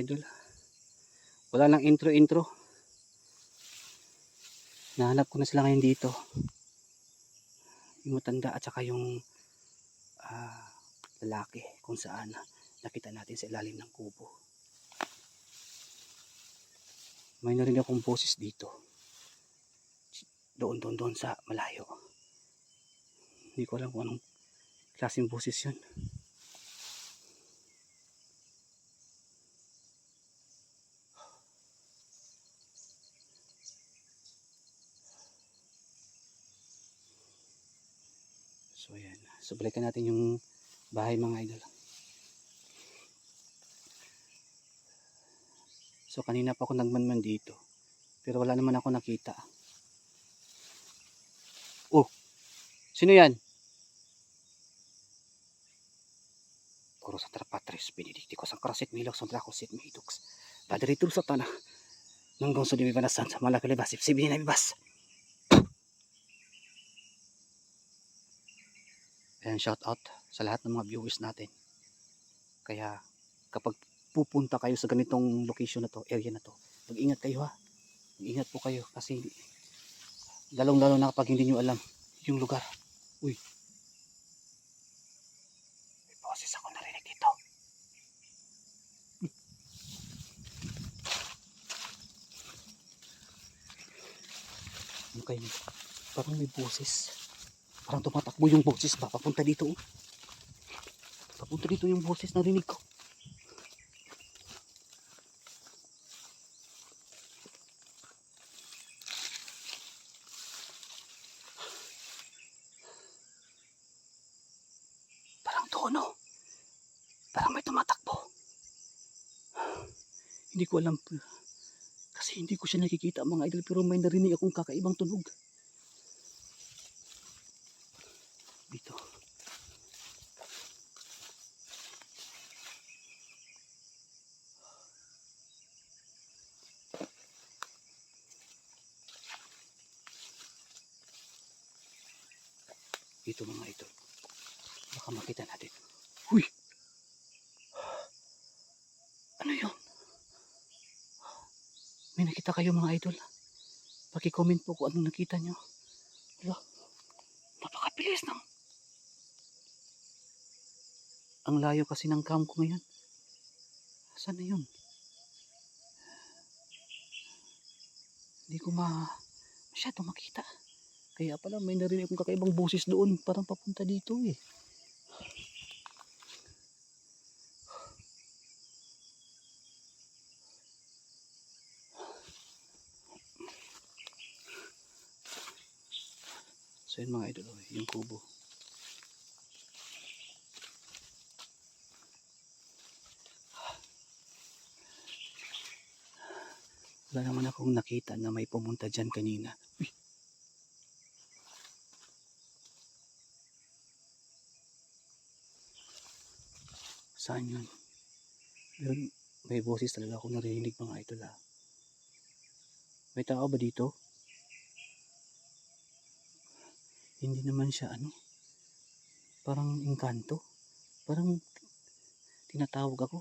idol. Wala lang intro-intro. Nahanap ko na sila ngayon dito. Yung matanda at saka yung ah, lalaki kung saan nakita natin sa ilalim ng kubo. May narinig akong boses dito. Doon, doon, doon sa malayo. Hindi ko alam kung anong klaseng boses yun. So yan. So balikan natin yung bahay mga idol. So kanina pa ako nagmanman dito. Pero wala naman ako nakita. Oh! Sino yan? Kuro sa trapatres, benedictico sa krasit milok sa dracosit midux. Padre tur sa tanah. Nanggang sa dimibanasan sa malakilibas, sipsibin na bibas. Ayan, shout out sa lahat ng mga viewers natin. Kaya kapag pupunta kayo sa ganitong location na to, area na to, mag-ingat kayo ha. Mag-ingat po kayo kasi lalong-lalo na kapag hindi nyo alam yung lugar. Uy. May boses ako narinig dito. Hmm. Ano kayo? Parang may boses. Parang tumatakbo yung boses ba? Papunta dito. oh. Papunta dito yung boses na rinig ko. Parang tono. Parang may tumatakbo. Hindi ko alam. Kasi hindi ko siya nakikita mga idol pero may narinig akong kakaibang tunog. Dito. Dito mga idol. Baka makita natin. Huy! Ano yun? May nakita kayo mga idol. Paki-comment po kung anong nakita nyo. Wala. Napakabilis ng... Ang layo kasi ng cam ko ngayon. Saan na yun? Hindi ko ma... Masyado makita. Kaya pala may narinig akong kakaibang boses doon. Parang papunta dito eh. So yun mga idol, oh, yung kubo. Wala naman akong nakita na may pumunta dyan kanina. Uy. Saan yun? Pero may boses talaga ako narinig mga idol ha. May tao ba dito? Hindi naman siya ano. Parang engkanto. Parang tinatawag ako.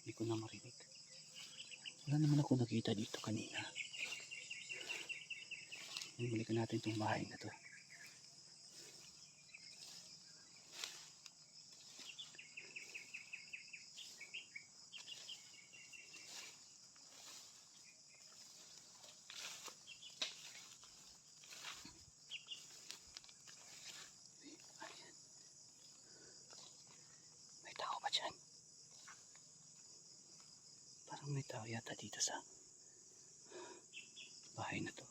Hindi ko na marinig. Wala naman ako nakita dito kanina. Bumalikan natin itong bahay na to. May tao ba dyan? Parang yata dito sa bahay na to.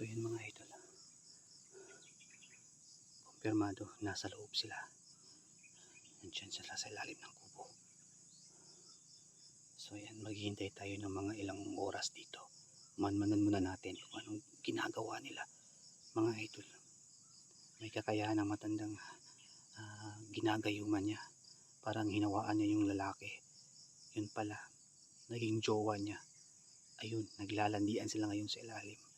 So yun mga idol. Kumpirmado, nasa loob sila. Nandiyan sila sa ilalim ng kubo. So yan, maghihintay tayo ng mga ilang oras dito. Manmanan muna natin kung anong ginagawa nila. Mga idol, may kakayahan ng matandang ah, ginagayuman niya. Parang hinawaan niya yung lalaki. Yun pala, naging jowa niya. Ayun, naglalandian sila ngayon sa ilalim.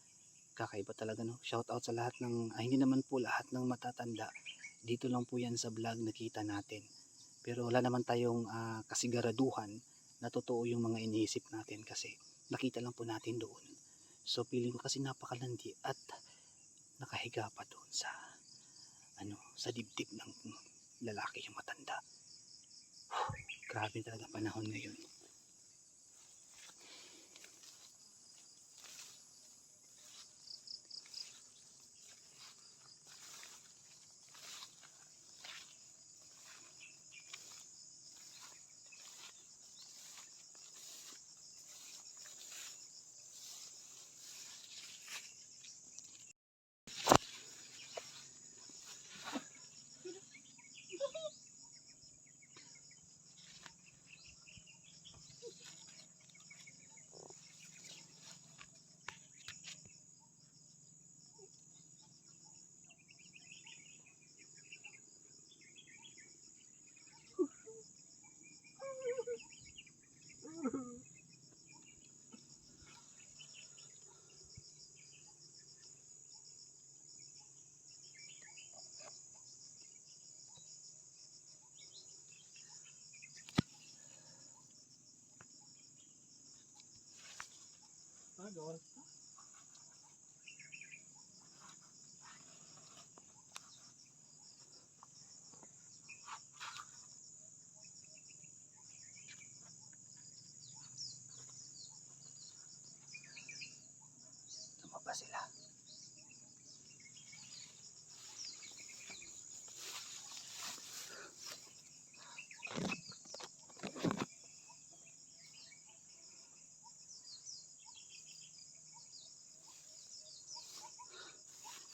Kakaiba talaga no. Shout out sa lahat ng, ay hindi naman po lahat ng matatanda. Dito lang po yan sa vlog nakita natin. Pero wala naman tayong ah, kasigaraduhan na totoo yung mga iniisip natin kasi nakita lang po natin doon. So feeling ko kasi napakalandi at nakahiga pa doon sa ano sa dibdib ng lalaki yung matanda. Grabe talaga panahon ngayon.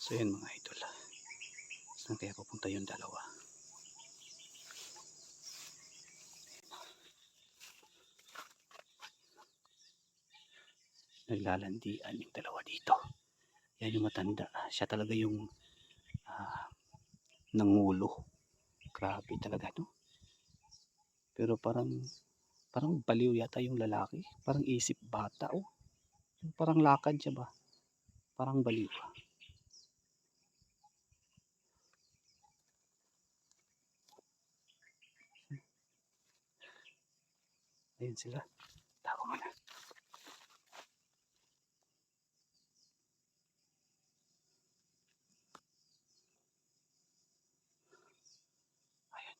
So yun mga idol. Saan kaya pupunta yung dalawa? Naglalandian yung dalawa dito. Yan yung matanda. Siya talaga yung ah, nangulo. Grabe talaga no. Pero parang parang baliw yata yung lalaki. Parang isip bata oh. Parang lakad siya ba? Parang baliw. Ayun sila. Tago mo na. Ayan.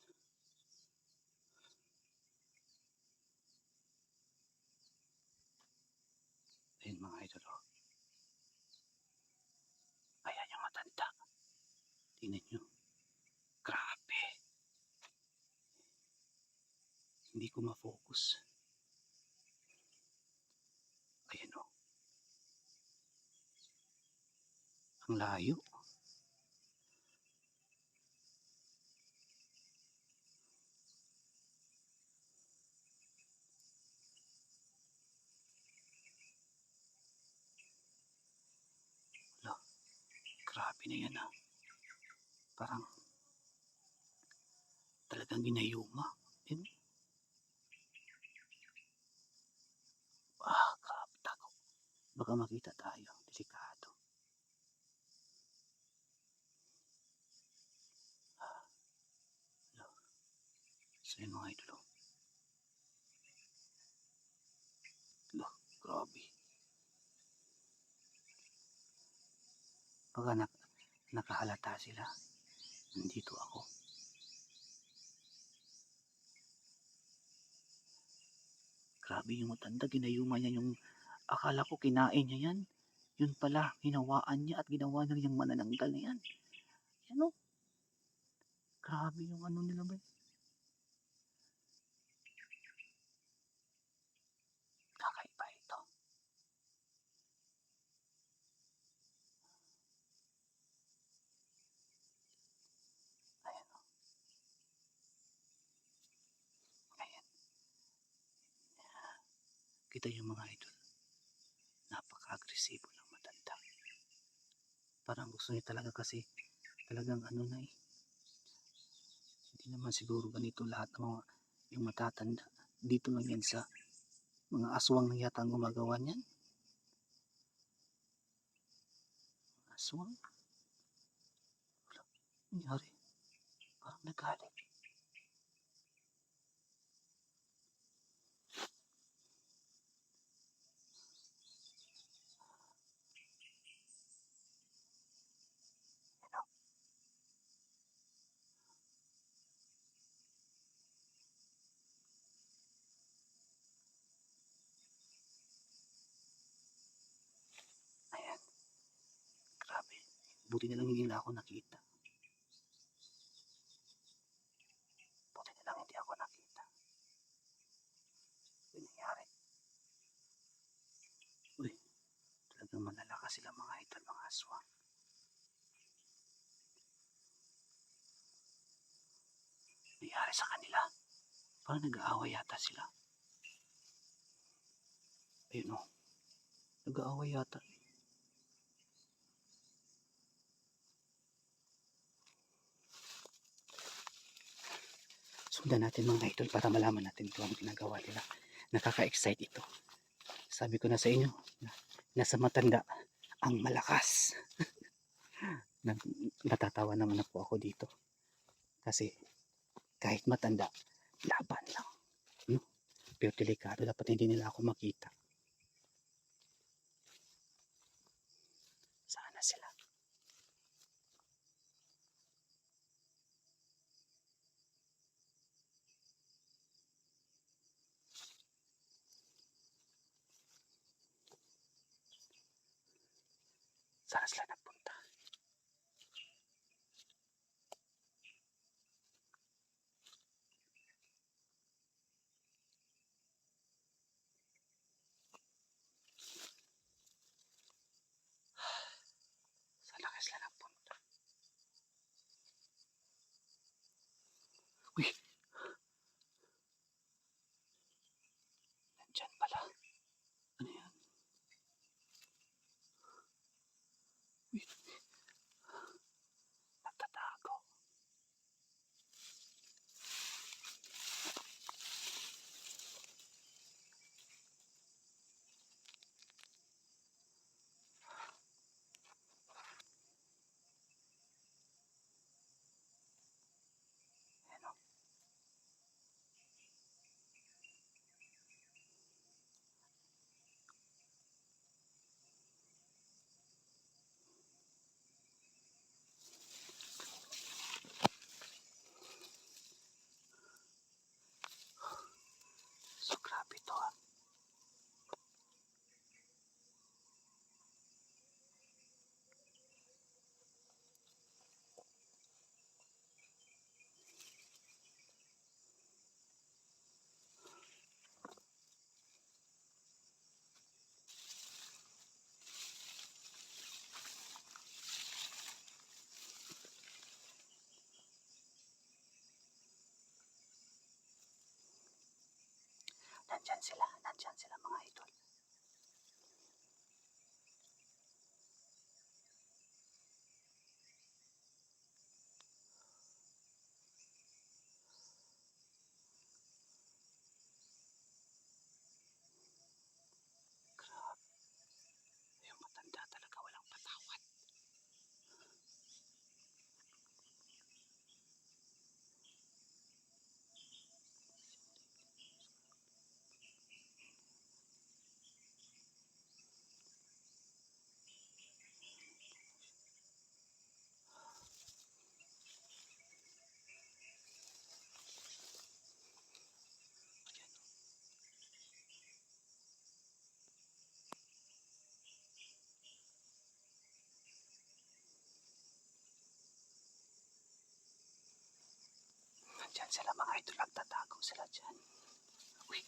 Ayun mga idol. oh. Ayan yung matanda. Tingnan nyo. Grabe. Hindi ko ma-focus. Ayan o. Ang layo. Wala. Grabe na yan ah. Parang talagang ginayuma. Yan. Ah, grabe tago. Baka makita tayo. Delikado. Ah. Wala. Yun mga idol. Wala, grabe. Baka nak nakahalata sila. Nandito ako. Grabe yung matanda, ginayuma niya yung akala ko kinain niya yan. Yun pala, hinawaan niya at ginawa niya yung manananggal na yan. Yan o. Grabe yung ano nila ba? Kakaiba ito. kita yung mga idol. Napaka-agresibo ng matanda. Parang gusto niya talaga kasi talagang ano na eh. Hindi naman siguro ganito lahat ng mga yung matatanda. Dito lang yan sa mga aswang na yata ang gumagawa niyan. Aswang? Wala. Nangyari? Parang nagalit. Ayan. Grabe. Buti na lang hindi nila ako nakita. Buti na lang hindi ako nakita. Ano nangyari? Uy, talagang malalakas sila mga idol, mga aswang. Nangyari sa kanila. Parang nag-aaway yata sila. Ayun o. Nag-aaway yata. Sundan natin mga idol para malaman natin kung anong ginagawa nila. Nakaka-excite ito. Sabi ko na sa inyo, na, nasa matanda ang malakas. Nag, natatawa naman ako ako dito. Kasi kahit matanda, laban lang. No? Pero delikado, dapat hindi nila ako makita. Sana sila. Uy! Nagtatago. Ayan o. So grabe to ah. Nandyan sila, nandyan sila Diyan sila mga idol. Nagtatago sila dyan. Uy.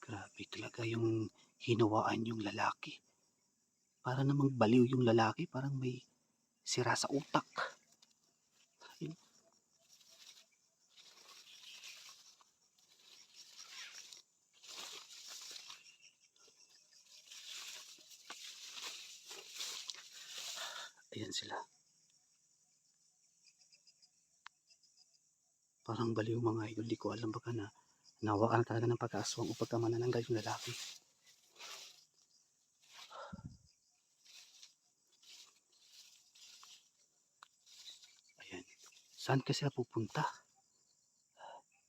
Grabe talaga yung hinawaan yung lalaki. Para namang baliw yung lalaki, parang may sira sa utak. Ayun. Ayan sila. Parang baliw mga idol. Di ko alam baka na nawaan talaga ng pag-aswang o pagkamanananggal yung lalaki. Saan kasi sila pupunta?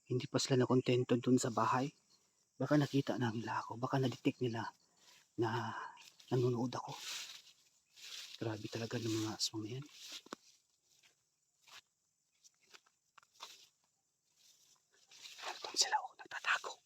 Hindi pa sila nakontento dun sa bahay. Baka nakita na nila ako. Baka na-detect nila na nanonood ako. Grabe talaga ng mga aswang na yan. Nandun sila oh, nagtatago.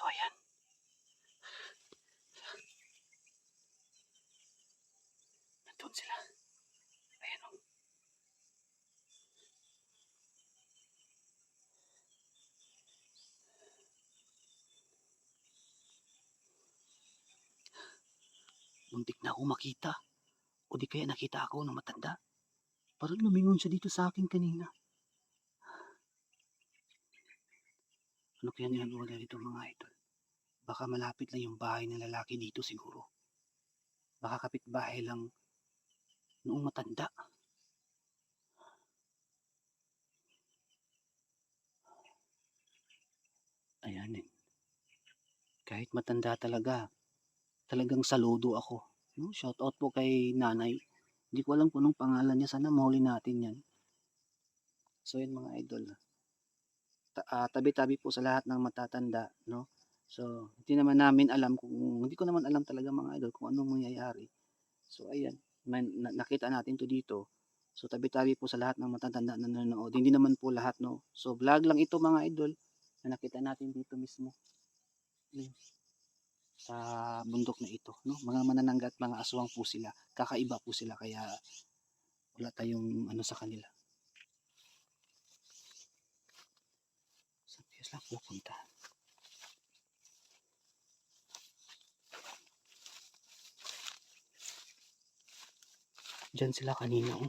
So ayan. Nandun sila. Ayan o. Muntik na ako makita. O di kaya nakita ako ng matanda. Parang lumingon siya dito sa akin kanina. Ano kaya ginagawa nila dito mga idol? Baka malapit lang yung bahay ng lalaki dito siguro. Baka kapitbahay lang noong matanda. Ayan eh. Kahit matanda talaga, talagang saludo ako. No? Shout out po kay nanay. Hindi ko alam kung anong pangalan niya. Sana mahuli natin yan. So yun mga idol. Ta- ah, tabi-tabi po sa lahat ng matatanda. No? So, hindi naman namin alam kung, hindi ko naman alam talaga mga idol kung anong mangyayari. So, ayan, man, na- nakita natin to dito. So, tabi-tabi po sa lahat ng matatanda na nanonood. Hindi naman po lahat, no. So, vlog lang ito mga idol na nakita natin dito mismo. Sa bundok na ito, no. Mga manananggat, mga aswang po sila. Kakaiba po sila kaya wala tayong ano sa kanila. Saan kaya sila pupunta? Diyan sila kanina, oh.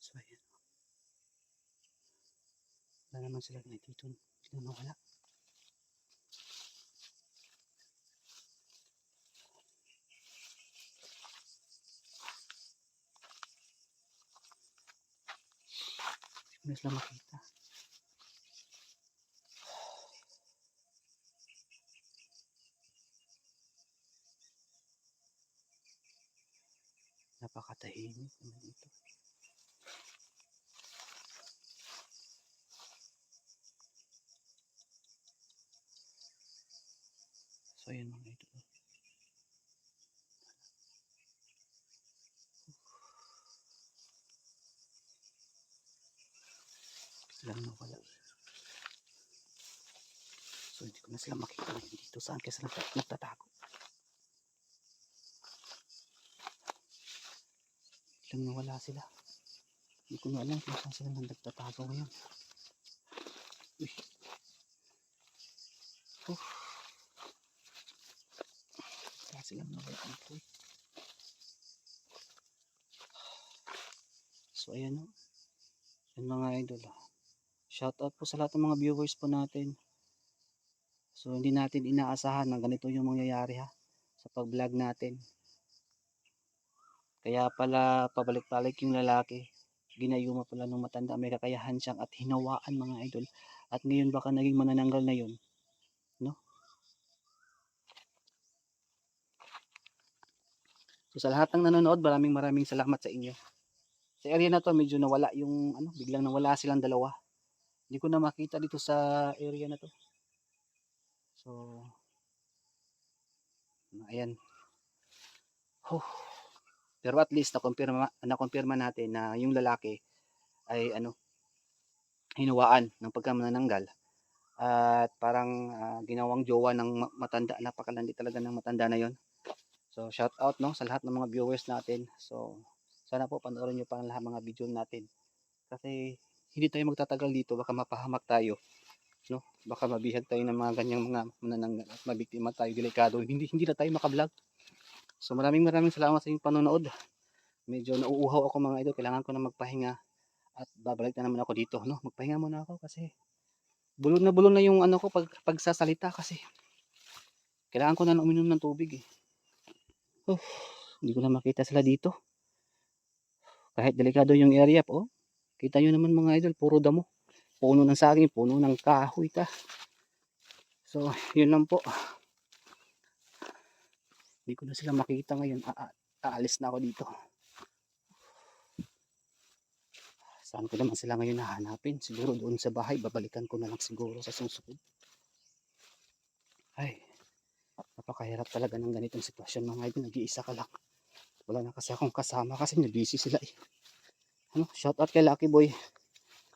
So, ayan. Wala naman sila na dito. Hindi na wala. Hindi sila makita. Napakatahimik naman dito. So, ayan mga ito. Biglang nawala. So, hindi ko na sila makita ngayon dito. Saan kaya sila nagtatago? Biglang nawala sila. Hindi ko na alam kung saan sila nagtatago ngayon. Uy. Oh. Saan sila mga dito eh. So ayan o. Yan mga idol. ah. Shout out po sa lahat ng mga viewers po natin. So hindi natin inaasahan na ganito yung mangyayari ha sa pag-vlog natin. Kaya pala pabalik-balik yung lalaki. Ginayuma pala ng matanda. May kakayahan siyang at hinawaan mga idol. At ngayon baka naging manananggal na yun. No? So sa lahat ng nanonood, maraming maraming salamat sa inyo. Sa area na to medyo nawala yung ano, biglang nawala silang dalawa. Hindi ko na makita dito sa area na to. So ayan. Oh. Pero at least na-confirma, na-confirma natin na yung lalaki ay ano hinuwaan ng pagkamanananggal at parang ah, ginawang jowa ng ma- matanda napakalandi talaga ng matanda na yon so shout out no sa lahat ng mga viewers natin so sana po panoorin nyo pa ang lahat mga video natin kasi hindi tayo magtatagal dito baka mapahamak tayo no? Baka mabihag tayo ng mga ganyang mga manananggal at mabiktima tayo delikado. Hindi hindi na tayo makablog. So maraming maraming salamat sa inyong panonood. Medyo nauuhaw ako mga idol. Kailangan ko na magpahinga at babalik na naman ako dito no? Magpahinga muna ako kasi bulon na bulon na yung ano ko pag pagsasalita kasi kailangan ko na uminom ng tubig eh. Oh, hindi ko na makita sila dito. Kahit delikado yung area po kita nyo naman mga idol puro damo puno ng saging puno ng kahoy ta so yun lang po hindi ko na sila makita ngayon A- aalis na ako dito Saan ko naman sila ngayon nahanapin? Siguro doon sa bahay, babalikan ko na lang siguro sa susunod. Ay, napakahirap talaga ng ganitong sitwasyon mga idol. Nag-iisa ka lang. Wala na kasi akong kasama kasi na-busy sila eh. Ano, shout out kay Lucky Boy,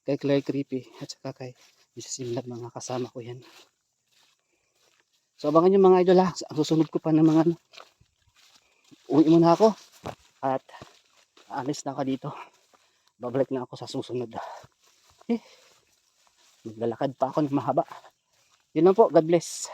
kay Claire Creepy, at saka kay Mrs. Imlab, mga kasama ko yan. So abangan nyo mga idol ha, ang susunod ko pa ng mga ano. Uwi muna ako at alis na ako dito babalik na ako sa susunod. Eh, maglalakad pa ako ng mahaba. Yun lang po. God bless.